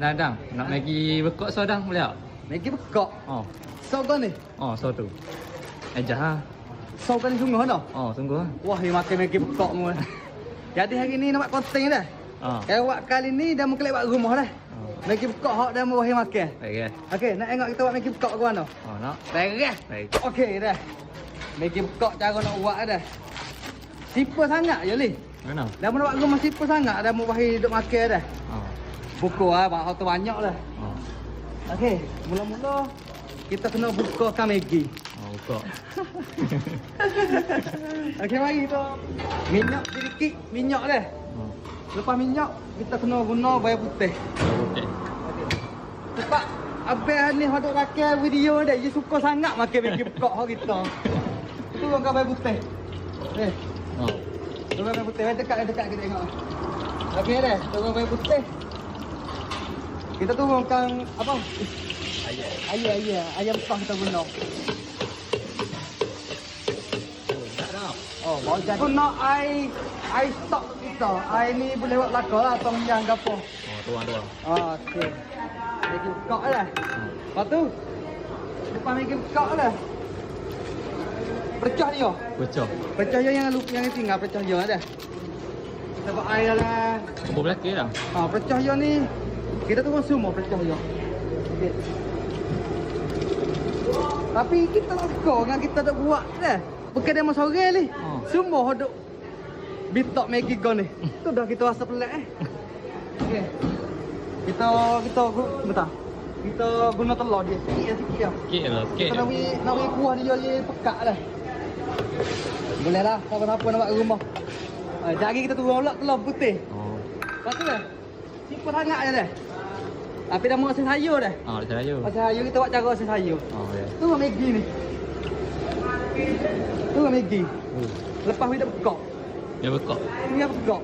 Dah dang, nak Maggi bekok so dang boleh tak? Maggi bekok. Oh. Sau kau ni. Oh, so tu. Ejah ha. Sau kau ni sungguh dah. Oh, tunggu ha. Wah, dia makan Maggi bekok mu. Jadi hari ni nak buat konten dah. Oh. Eh, buat kali ni dah mungkin buat rumah dah. Oh. Maggi bekok hok dah mau makan. Baik ke? Okey, nak tengok kita buat Maggi bekok ke mana? Oh, nak. Beres. Baik. Okey dah. Maggi bekok cara nak buat dah. Simple sangat je ni. Mana? Dah mau buat rumah simple sangat dah mau bahi duk makan dah. Oh. Buku ah, buat hot banyak dah. Oh. Okey, mula-mula kita kena bukakan Maggi. Oh, bekok. Okey, mari kita minyak sedikit minyak dah. Oh. Lepas minyak, kita kena guna bayar putih. Okey. Sebab Abang ni hodok rakan video dia, dia suka sangat makan Maggi bekok hok kita. Tu orang kau bayar putih. Eh, Oh. tu bayar putih. Dekat, dekat kita tengok. Okey dah, tu orang bayar putih. Kita turunkan apa? Ayat. Ayam, ayam. Ayam besar kita guna. Oh. Oh, mau jadi. Guna air, air stok kita. Air ni boleh buat laka lah, tong yang apa. Oh, tuang tuang. Ah, okey. Lagi bekak lah. Oh. Lepas tu, lepas lagi bekak lah. Pecah dia. Bocor. Pecah dia yang lupa yang tinggal pecah dia dah. Kita buat air lah. Kumpul belakang dah. Ah, pecah dia ni. Kita turun semua pecah dia. Okey. Tapi kita tak suka dengan kita dah buat dah. Bukan demo sore ni. Oh. Semua hodok bitok Maggi go ni. Tu dah kita rasa pelik eh. Okey. Kita kita bentar. Kita guna telur dia sikit sikit ya. Sikit lah, sikit. Kita nak nak kuah dia dia pekat lah. Boleh lah, siapa-siapa nak buat rumah. Ah, jari kita turun pula telur putih. Oh. Lepas tu dah. Simple sangat je dah. Tapi dah mau asin sayur dah. Oh, dah saya. Asin sayur kita buat cara asin sayur. Oh, ya. Tu lah Maggi ni. Tu lah Maggi. Oh. Lepas kita bekok. Ya bekok. Apa bekok?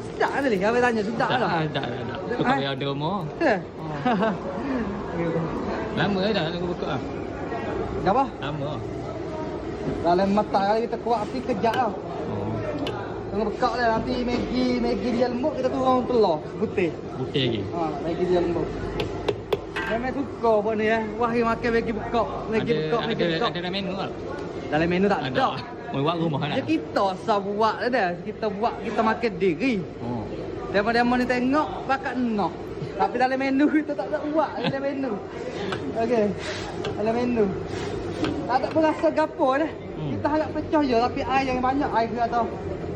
Sedap kan tadi? Abang tanya sedap Tak, lah. tak, tak, tak. Tu kau yang ada rumah. Eh? Lama dah nak bekok ah. Dah apa? Lama. Dalam mata kali kita kuat api kejap lah. Oh. Tengah bekak dah nanti Maggi, Maggi dia lembut kita turun telur putih. Putih lagi. Ha, Maggi dia lembut. Memang suka buat ni eh. Wah, dia makan Maggi bekak. Maggi bekak, Maggi bekak. ada dalam menu tak? Dalam menu tak ada. Mau buat rumah Ya nak. kita asal buat dah. Kita buat, kita makan diri. Oh. Mana ni tengok, bakat nak. Tapi dalam menu kita tak nak buat dalam menu. Okey. Dalam menu. Tak ada berasa gapo dah. Hmm. Kita harap pecah je tapi air yang banyak air dia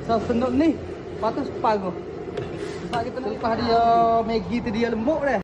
sesenut ni. Lepas tu separuh. Sebab kita lepas dia Maggi tu dia lembut dah.